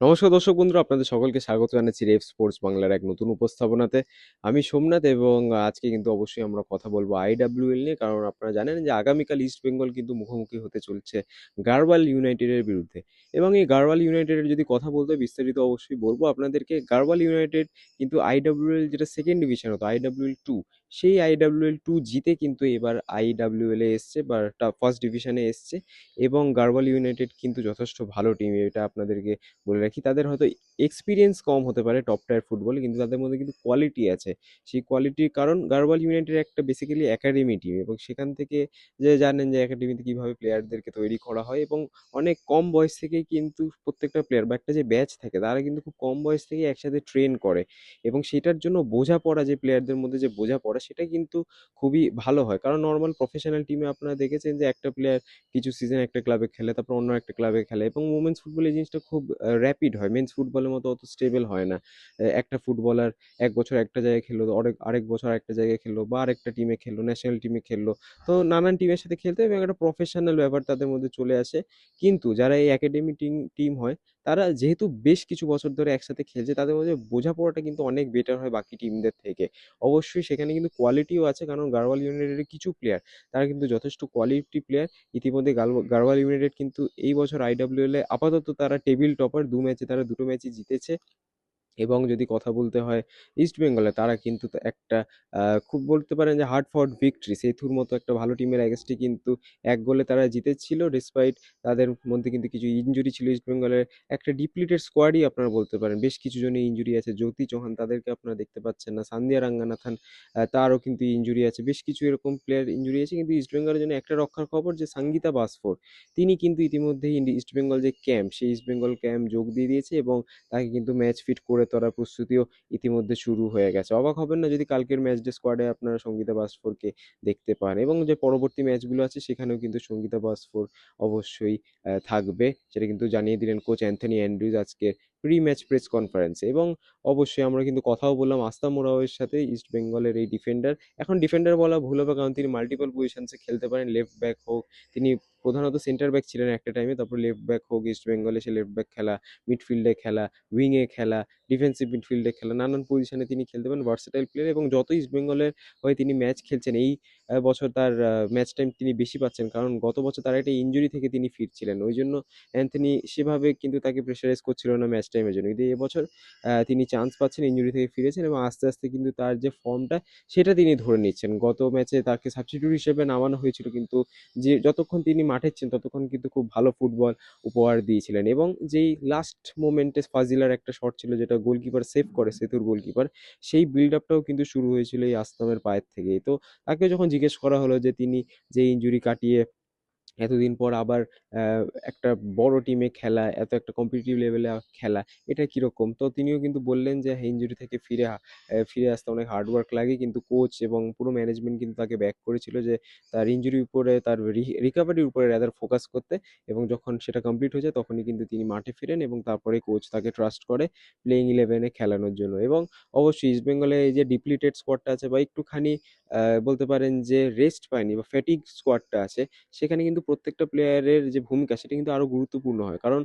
নমস্কার দর্শক বন্ধুরা, আপনাদের সকলকে স্বাগত জানাচ্ছি রেফ স্পোর্টস বাংলার এক নতুন উপস্থাপনাতে। আমি সোমনাথ এবং আজকে কিন্তু অবশ্যই আমরা কথা বলব আইডাব্লিউএল নিয়ে, কারণ আপনারা জানেন যে আগামীকাল ইস্ট বেঙ্গল কিন্তু মুখোমুখি হতে চলছে গারওয়াল ইউনাইটেডের বিরুদ্ধে। এবং এই গারওয়াল ইউনাইটেডের যদি কথা বলতে বিস্তারিত অবশ্যই বলব আপনাদেরকে গারওয়াল ইউনাইটেড কিন্তু আইডাব্লিউএল যেটা সেকেন্ড ডিভিশন হতো আইডাব্লিউএল টু সেই আইডাব্লিউএল টু জিতে কিন্তু এবার আইডাব্লিউএল এসছে বা ফার্স্ট ডিভিশনে এসছে এবং গারওয়াল ইউনাইটেড কিন্তু যথেষ্ট ভালো টিম এটা আপনাদেরকে বলে রাখি। তাদের হয়তো এক্সপিরিয়েন্স কম হতে পারে টপ টায়ার ফুটবলে কিন্তু তাদের মধ্যে কিন্তু কোয়ালিটি আছে। সেই কোয়ালিটির কারণ গারওয়াল ইউনাইটেড একটা বেসিক্যালি একাডেমি টিম এবং সেখান থেকে যে জানেন যে একাডেমিতে কীভাবে প্লেয়ারদেরকে তৈরি করা হয় এবং অনেক কম বয়স থেকেই কিন্তু প্রত্যেকটা প্লেয়ার বা একটা যে ব্যাচ থাকে, তারা কিন্তু খুব কম বয়স থেকে একসাথে ট্রেন করে এবং সেটার জন্য বোঝাপড়া যে প্লেয়ারদের মধ্যে যে বোঝাপড়া সেটা কিন্তু খুবই ভালো হয়। কারণ নর্মাল প্রফেশনাল টিমে আপনারা দেখেছেন যে একটা প্লেয়ার কিছু সিজন একটা ক্লাবে খেলে, তারপর অন্য একটা ক্লাবে খেলে এবং উমেন্স ফুটবল এই জিনিসটা খুব র্যাপিড হয়। মেন্স ফুটবলের মতো অত স্টেবল হয় না। একটা ফুটবলার এক বছর একটা জায়গায় খেললো আরেক আরেক বছর একটা জায়গায় খেললো বা আরেকটা টিমে খেললো ন্যাশনাল টিমে খেললো। তো নানান টিমের সাথে খেলতে এবং একটা প্রফেশনাল ব্যাপার তাদের মধ্যে চলে আসে। কিন্তু যারা এই একাডেমি টিম টিম হয় তারা যেহেতু বেশ কিছু বছর ধরে একসাথে খেলছে, তাদের মধ্যে বোঝাপড়াটা কিন্তু অনেক বেটার হয় বাকি টিমদের থেকে। অবশ্যই সেখানে কিন্তু কোয়ালিটিও আছে, কারণ গারওয়াল ইউনাইটেডের কিছু প্লেয়ার তারা কিন্তু যথেষ্ট কোয়ালিটি প্লেয়ার ইতিমধ্যে গারওয়াল ইউনাইটেড কিন্তু এই বছর আইডাব্লিউএলে আপাতত তারা টেবিল টপার দু ম্যাচে তারা দুটো ম্যাচই জিতেছে। এবং যদি কথা বলতে হয় ইস্ট বেঙ্গলে তারা কিন্তু একটা খুব বলতে পারেন যে হার্ড ফর্ড ভিক্টরি সেতুর মতো একটা ভালো টিমের অ্যাগেনস্টে কিন্তু এক গোলে তারা জিতেছিল ডিসপাইট তাদের মধ্যে কিন্তু কিছু ইঞ্জুরি ছিল ইস্ট বেঙ্গলের একটা ডিপ্লিটেড স্কোয়াডই আপনারা বলতে পারেন, বেশ কিছু জনের ইনজুরি আছে। জ্যোতি চৌহান তাদেরকে আপনারা দেখতে পাচ্ছেন না, সান্দিয়া রাঙ্গানাথান তারও কিন্তু ইনজুরি আছে। বেশ কিছু এরকম প্লেয়ার ইনজুরি আছে, কিন্তু ইস্ট বেঙ্গলের জন্য একটা রক্ষার খবর যে সঙ্গীতা বাসফোর তিনি কিন্তু ইতিমধ্যেই ইস্ট বেঙ্গল যে ক্যাম্প সেই ইস্ট বেঙ্গল ক্যাম্প যোগ দিয়ে দিয়েছে এবং তাকে কিন্তু ম্যাচ ফিট করে তোলার প্রস্তুতিও ইতিমধ্যে শুরু হয়ে গেছে। অবাক হবেন না যদি কালকের ম্যাচ ডে স্কোয়াডে আপনারা সঙ্গীতা বাসফোরকে দেখতে পান এবং যে পরবর্তী ম্যাচগুলো আছে সেখানেও কিন্তু সঙ্গীতা বাসফোর অবশ্যই থাকবে। সেটা কিন্তু জানিয়ে দিলেন কোচ অ্যান্থনি অ্যান্ড্রিউজ আজকে প্রি ম্যাচ প্রেস কনফারেন্সে এবং অবশ্যই আমরা কিন্তু কথাও বললাম আস্তা মোরাওয়ের সাথে ইস্ট বেঙ্গলের এই ডিফেন্ডার এখন ডিফেন্ডার বলা ভুল হবে কারণ তিনি মাল্টিপল পজিশনসে খেলতে পারেন লেফট ব্যাক হোক। তিনি প্রধানত সেন্টার ব্যাক ছিলেন একটা টাইমে তারপর লেফট ব্যাক হোক ইস্ট বেঙ্গলে সে লেফট ব্যাক খেলা মিডফিল্ডে খেলা উইংয়ে খেলা ডিফেন্সিভ মিডফিল্ডে খেলা, নানান পজিশনে তিনি খেলতে পারেন। ভার্সেটাইল প্লেয়ার এবং যত ইস্ট বেঙ্গলের হয়ে তিনি ম্যাচ খেলছেন, এই বছর তার ম্যাচ টাইম তিনি বেশি পাচ্ছেন। কারণ গত বছর তার একটা ইঞ্জুরি থেকে তিনি ফিরছিলেন। ওই জন্য অ্যান্থনি সেভাবে কিন্তু তাকে প্রেশারাইজ করছিল না ম্যাচ টাইমের জন্য। কিন্তু এবছর তিনি চান্স পাচ্ছেন ইঞ্জুরি থেকে ফিরেছেন এবং আস্তে আস্তে কিন্তু তার যে ফর্মটা সেটা তিনি ধরে নিচ্ছেন। গত ম্যাচে তাকে সাবস্টিটিউট হিসেবে নামানো হয়েছিল, কিন্তু যে যতক্ষণ তিনি মাঠে ছিলেন, ততক্ষণ কিন্তু খুব ভালো ফুটবল উপহার দিয়েছিলেন। এবং যেই লাস্ট মোমেন্টে ফাজিলার একটা শট ছিল, যেটা গোলকিপার সেভ করে, সেতুর গোলকিপার সেই বিল্ড আপটাও কিন্তু শুরু হয়েছিল এই আসলামের পায়ের থেকে তো তাকে যখন জিজ্ঞেস করা হলো যে তিনি যে ইঞ্জুরি কাটিয়ে এতদিন পর আবার একটা বড় টিমে খেলা, এত একটা কম্পিটিটিভ লেভেলে খেলা, এটা কীরকম? তো তিনিও কিন্তু বললেন যে ইনজুরি থেকে ফিরে ফিরে আসতে অনেক হার্ড ওয়ার্ক লাগে। কিন্তু কোচ এবং পুরো ম্যানেজমেন্ট কিন্তু তাকে ব্যাক করেছিল যে, তার ইনজুরির উপরে, তার রিকভারির উপরে রাদার ফোকাস করতে এবং যখন সেটা কমপ্লিট হয়ে যায়, তখনই কিন্তু তিনি মাঠে ফিরেন এবং তারপরে কোচ তাকে ট্রাস্ট করে প্লেইং ইলেভেনে খেলানোর জন্য এবং অবশ্যই ইস্ট বেঙ্গলে এই যে ডিপ্লিটেড স্কোয়াডটা আছে বা একটুখানি বলতে পারেন যে রেস্ট পায়নি বা ফ্যাটিক স্কোয়াডটা আছে, সেখানে কিন্তু প্রত্যেকটা প্লেয়ারের যে ভূমিকা সেটা কিন্তু আরও গুরুত্বপূর্ণ হয়। কারণ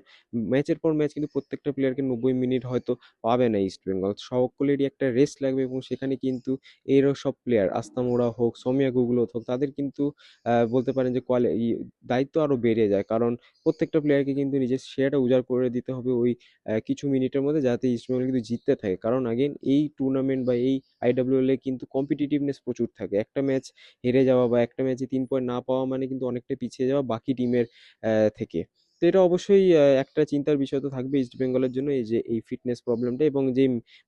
ম্যাচের পর ম্যাচ কিন্তু প্রত্যেকটা প্লেয়ারকে নব্বই মিনিট হয়তো পাবে না ইস্ট বেঙ্গল সকলেরই একটা রেস্ট লাগবে এবং সেখানে কিন্তু এর সব প্লেয়ার আস্তামোড়া হোক, সৌমিয়া গুগলত হোক, তাদের কিন্তু বলতে পারেন যে কোয়ালি দায়িত্ব আরও বেড়ে যায়। কারণ প্রত্যেকটা প্লেয়ারকে কিন্তু নিজের শেয়ারটা উজাড় করে দিতে হবে ওই কিছু মিনিটের মধ্যে যাতে ইস্ট বেঙ্গল কিন্তু জিততে থাকে। কারণ আগেন এই টুর্নামেন্ট বা এই আইডাব্লিউএল এ কিন্তু কম্পিটিটিভনেস প্রচুর থাকে। একটা ম্যাচ হেরে যাওয়া বা একটা ম্যাচে তিন পয়েন্ট না পাওয়া মানে কিন্তু অনেকটা পিছিয়ে যাওয়া বাকি টিমের থেকে। তো এটা অবশ্যই একটা চিন্তার বিষয় তো থাকবে ইস্ট বেঙ্গলের জন্য এই যে, এই ফিটনেস প্রবলেমটা এবং যে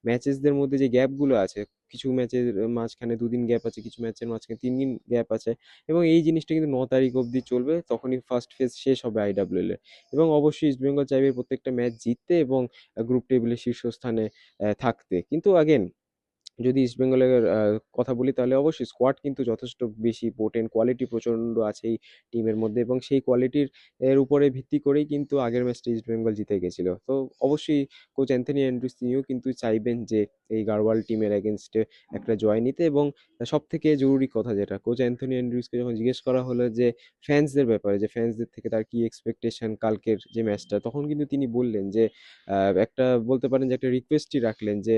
ম্যাচেসদের মধ্যে যে গ্যাপগুলো আছে, কিছু ম্যাচের মাঝখানে দুদিন গ্যাপ আছে, কিছু ম্যাচের মাঝখানে তিন দিন গ্যাপ আছে এবং এই জিনিসটা কিন্তু ন তারিখ অবধি চলবে, তখনই ফার্স্ট ফেজ শেষ হবে আইডাব্লিউএল এর। এবং অবশ্যই ইস্ট বেঙ্গল চাইবে প্রত্যেকটা ম্যাচ জিততে এবং গ্রুপ টেবিলের শীর্ষস্থানে থাকতে। কিন্তু আগেন যদি ইস্ট বেঙ্গলের কথা বলি তাহলে অবশ্যই স্কোয়াড কিন্তু যথেষ্ট বেশি পোটেন্ট, কোয়ালিটি প্রচণ্ড আছে এই টিমের মধ্যে এবং সেই কোয়ালিটির এর উপরে ভিত্তি করেই কিন্তু আগের ম্যাচটা ইস্ট বেঙ্গল জিতে গেছিল। তো অবশ্যই কোচ অ্যান্থনি অ্যান্ড্রুস তিনিও কিন্তু চাইবেন যে এই গারওয়াল টিমের এগেইনস্টে একটা জয় নিতে এবং সব থেকে জরুরি কথা যেটা কোচ অ্যান্থনি অ্যান্ড্রুসকে যখন জিজ্ঞেস করা হলো যে ফ্যান্সদের ব্যাপারে যে ফ্যান্সদের থেকে তার কি এক্সপেকটেশন কালকের যে ম্যাচটা তখন কিন্তু তিনি বললেন যে একটা বলতে পারেন যে একটা রিকোয়েস্টই রাখলেন যে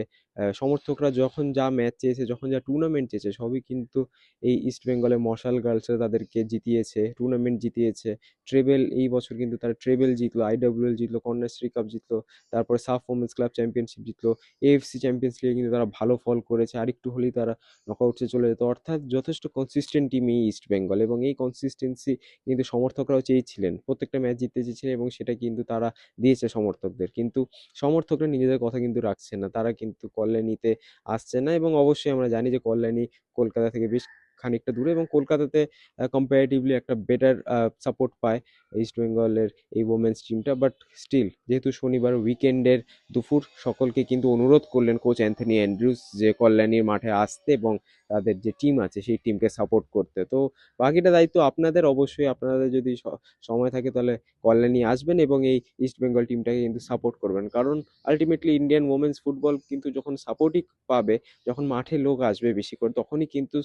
সমর্থকরা যখন যা ম্যাচ চেয়েছে, যখন যা টুর্নামেন্ট চেয়েছে সবই কিন্তু এই ইস্ট বেঙ্গলের মশাল গার্লসরা তাদেরকে জিতিয়েছে, টুর্নামেন্ট জিতিয়েছে। ট্রেবেল এই বছর কিন্তু তারা ট্রেবেল জিতলো, আইডব্লিউএল জিতলো, কন্যাশ্রী কাপ জিতলো, তারপরে সাফ ওমেন্স ক্লাব চ্যাম্পিয়নশিপ জিতলো, এএফসি চ্যাম্পিয়ন্স লিগে কিন্তু তারা ভালো ফল করেছে। আরেকটু হলেই তারা নকআউটসে চলে যেত। অর্থাৎ যথেষ্ট কনসিস্টেন্ট টিম এই ইস্ট বেঙ্গল এবং এই কনসিস্টেন্সি কিন্তু সমর্থকরাও চেয়েছিলেন। প্রত্যেকটা ম্যাচ জিততে চেয়েছিলেন এবং সেটা কিন্তু তারা দিয়েছে সমর্থকদের। কিন্তু সমর্থকরা নিজেদের কথা কিন্তু রাখছে না। তারা কিন্তু কল্যাণীতে আসছে না এবং অবশ্যই আমরা জানি যে কল্যাণী কলকাতা থেকে বেশ খানিকটা দূরে এবং কলকাতাতে কম্পারেটিভলি একটা বেটার সাপোর্ট পায় ইস্ট বেঙ্গলের এই ওমেন্স টিমটা। বাট স্টিল যেহেতু শনিবার উইকেন্ডের দুপুর সকলকে কিন্তু অনুরোধ করলেন কোচ অ্যান্থনি অ্যান্ড্রুস যে কল্যাণীর মাঠে আসতে এবং তাদের যে টিম আছে সেই টিমকে সাপোর্ট করতে। তো বাকিটা দায়িত্ব আপনাদের। অবশ্যই আপনাদের যদি সময় থাকে তাহলে কল্যাণী আসবেন এবং এই ইস্ট বেঙ্গল টিমটাকে কিন্তু সাপোর্ট করবেন। কারণ আল্টিমেটলি ইন্ডিয়ান ওমেন্স ফুটবল কিন্তু যখন সাপোর্টই পাবে, যখন মাঠে লোক আসবে বেশি করে তখনই কিন্তু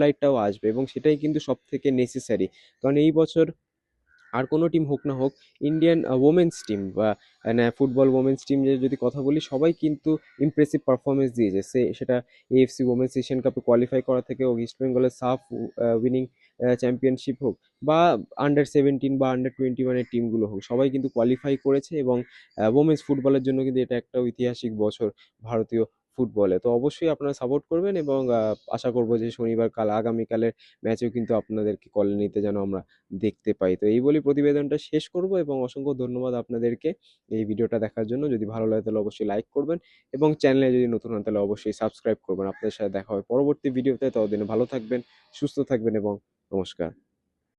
স্পটলাইটটাও আসবে এবং সেটাই কিন্তু সবথেকে নেসেসারি। কারণ এই বছর আর কোনো টিম হোক না হোক ইন্ডিয়ান ওমেন্স টিম বা ফুটবল ওমেন্স টিম যদি কথা বলি সবাই কিন্তু ইমপ্রেসিভ পারফরম্যান্স দিয়েছে। সে সেটা এএফসি ওমেন্স এশিয়ান কাপে কোয়ালিফাই করা থেকে হোক, ইস্ট বেঙ্গলের সাফ উইনিং চ্যাম্পিয়নশিপ হোক বা আন্ডার 17 বা আন্ডার 21 এর টিমগুলো হোক সবাই কিন্তু কোয়ালিফাই করেছে এবং ওমেন্স ফুটবলের জন্য কিন্তু এটা একটা ঐতিহাসিক বছর ভারতীয় ফুটবলে। তো অবশ্যই আপনারা সাপোর্ট করবেন এবং আশা করব যে শনিবার কাল আগামীকালের ম্যাচেও কিন্তু আপনাদেরকে কল্যাণীতে যেন আমরা দেখতে পাই। তো এই বলেই প্রতিবেদনটা শেষ করব এবং অসংখ্য ধন্যবাদ আপনাদেরকে এই ভিডিওটা দেখার জন্য। যদি ভালো লাগে তাহলে অবশ্যই লাইক করবেন এবং চ্যানেলে যদি নতুন হন তাহলে অবশ্যই সাবস্ক্রাইব করবেন। আপনাদের সাথে দেখা হবে পরবর্তী ভিডিওতে। ততদিনে ভালো থাকবেন, সুস্থ থাকবেন এবং নমস্কার।